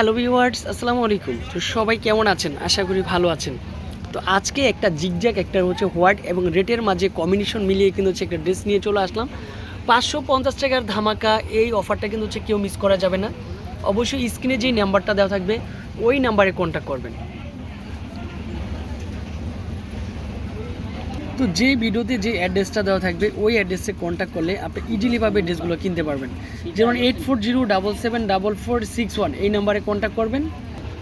Hello viewers, আসসালামু আলাইকুম। তো সবাই কেমন আছেন? আশা করি ভালো আছেন। তো আজকে একটা জিগজ্যাক একটা হচ্ছে হোয়াইট এবং রেটের মাঝে কম্বিনেশন মিলিয়ে কিন্তু হচ্ছে একটা ড্রেস নিয়ে চলে আসলাম। পাঁচশো পঞ্চাশ টাকার ধামাকা এই অফারটা কিন্তু হচ্ছে কেউ মিস করা যাবে না। অবশ্যই স্ক্রিনে যেই নাম্বারটা দেওয়া থাকবে, ওই নাম্বারে কন্ট্যাক্ট করবেন। তো যে ভিডিওতে যে অ্যাড্রেসটা দেওয়া থাকবে, ওই অ্যাড্রেসে কন্ট্যাক্ট করলে আপনি ইজিলিভাবে ড্রেসগুলো কিনতে পারবেন। যেমন eight four zero double seven double four six one এই নাম্বারে কন্ট্যাক্ট করবেন।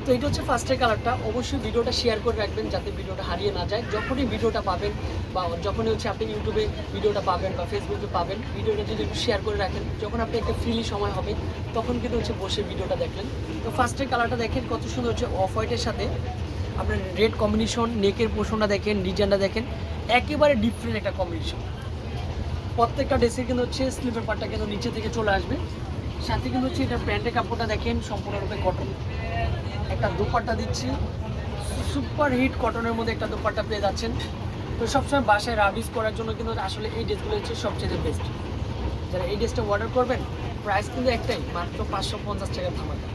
তো এটা হচ্ছে ফার্স্টের কালারটা অবশ্যই ভিডিওটা শেয়ার করে রাখবেন যাতে ভিডিওটা হারিয়ে না যায়। যখনই ভিডিওটা পাবেন বা যখনই হচ্ছে আপনি ইউটিউবে ভিডিওটা পাবেন বা ফেসবুকে পাবেন, ভিডিওটা যদি একটু শেয়ার করে রাখেন, যখন আপনি একটা ফ্রিলি সময় হবে, তখন কিন্তু হচ্ছে বসে ভিডিওটা দেখলেন। তো ফার্স্টের কালারটা দেখেন, কত সুন্দর হচ্ছে অফ হোয়াইটের সাথে। আপনার রেড কম্বিনেশন নেকের পোষণটা দেখেন ডিজাইনটা দেখেন, একেবারে ডিফারেন্ট একটা কম্বিনেশন প্রত্যেকটা ড্রেসের কিন্তু হচ্ছে স্লিপের পার্টটা কিন্তু নিচে থেকে চলে আসবে। সাথে কিন্তু হচ্ছে এটা প্যান্টের কাপড়টা দেখেন, সম্পূর্ণরূপে কটন একটা দুপাট্টা দিচ্ছি। সুপার হিট কটনের মধ্যে একটা দুপাট্টা পেয়ে যাচ্ছেন। তো সবসময় বাসায় রাবিস করার জন্য কিন্তু আসলে এই ড্রেসগুলো হচ্ছে সবচেয়ে বেস্ট যারা এই ড্রেসটা অর্ডার করবেন প্রাইস কিন্তু একটাই, মাত্র পাঁচশো পঞ্চাশ টাকা ধামাকা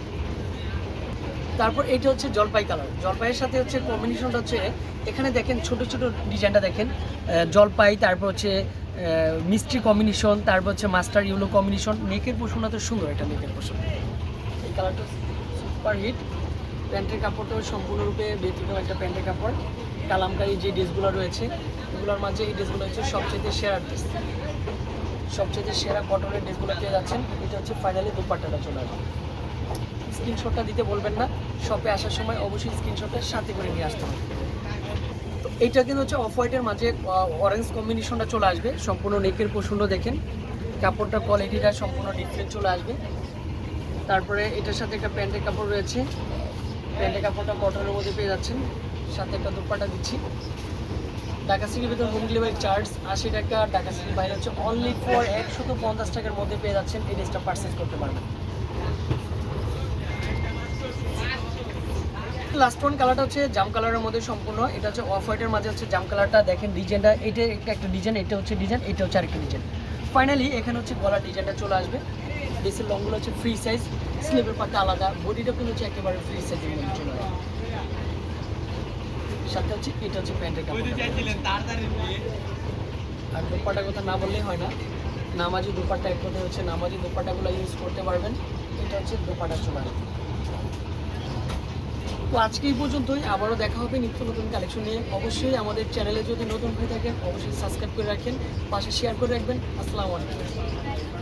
তারপর এটা হচ্ছে জলপাই কালার। জলপাইয়ের সাথে হচ্ছে কম্বিনেশনটা হচ্ছে, এখানে দেখেন ছোট ছোট ডিজাইনটা দেখেন। জলপাই, তারপর হচ্ছে মিষ্টি কম্বিনেশন তারপর হচ্ছে মাস্টার ইউলো কম্বিনেশন নেকের পোষণটা তো সুন্দর এটা নেকের পোষণ। এই কালারটা সুপার হিট প্যান্টের কাপড়টাও সম্পূর্ণরূপে ব্যতিক্রম একটা প্যান্টের কাপড়। কালামকারি যে ড্রেসগুলো রয়েছে, এগুলোর মাঝে এই ড্রেসগুলো হচ্ছে সবচেয়ে সেরা ড্রেস। সবচেয়ে সেরা কটনের ড্রেসগুলো পেয়ে যাচ্ছেন। এটা হচ্ছে ফাইনালি দুপাট্টাটা চলে আসবে। স্ক্রিনশটটা দিতে বলবেন না। শপে আসার সময় অবশ্যই স্ক্রিনশটটা সাথে করে নিয়ে আসতে হবে। তো এইটা কিন্তু হচ্ছে অফ হোয়াইটের মাঝে অরেঞ্জ কম্বিনেশনটা চলে আসবে। সম্পূর্ণ নেকের পোষণ দেখেন। কাপড়টা কোয়ালিটিটা সম্পূর্ণ ডিফারেন্ট চলে আসবে। তারপরে এটার সাথে একটা প্যান্টের কাপড় রয়েছে। প্যান্টের কাপড়টা কটনের মধ্যে পেয়ে যাচ্ছেন। সাথে একটা দুপাটা দিচ্ছি। ঢাকা সিটির ভিতর হোম ডেলিভারি চার্জ আশি টাকা ঢাকা সিটির বাইরে হচ্ছে অনলি ফর একশত পঞ্চাশ টাকার মধ্যে পেয়ে যাচ্ছেন। এই ড্রেসটা পারচেস করতে পারবেন। লাস্ট ওয়ান কালারটা হচ্ছে জাম কালারের মধ্যে সম্পূর্ণ। এটা হচ্ছে অফ হোয়াইটের মাঝে হচ্ছে জাম কালারটা দেখেন ডিজাইনটা এটা একটা ডিজাইন এটা হচ্ছে ডিজাইন এটা হচ্ছে আরেকটা ডিজাইন ফাইনালি এখানে হচ্ছে গলার ডিজাইনটা চলে আসবে। ড্রেসের লংগুলো হচ্ছে ফ্রি সাইজ স্লিভের পাটা আলাদা। বডিটা কিন্তু হচ্ছে একেবারে ফ্রি সাইজের মধ্যে চলে আসবে। সাথে হচ্ছে এটা হচ্ছে প্যান্টের কাপড় আর দুপাটার কথা না বললেই হয় না। নামাজি দুপাট্টা এক কথায় হচ্ছে নামাজি দুপাট্টাগুলো ইউজ করতে পারবেন। এটা হচ্ছে দুপাটা চলে আসবে। তো আজকে এই পর্যন্তই। আবারও দেখা হবে নিত্য নতুন কালেকশন নিয়ে। অবশ্যই আমাদের চ্যানেলে যদি নতুন হয়ে থাকেন, অবশ্যই সাবস্ক্রাইব করে রাখেন, পাশে শেয়ার করে রাখবেন। আসসালামু আলাইকুম।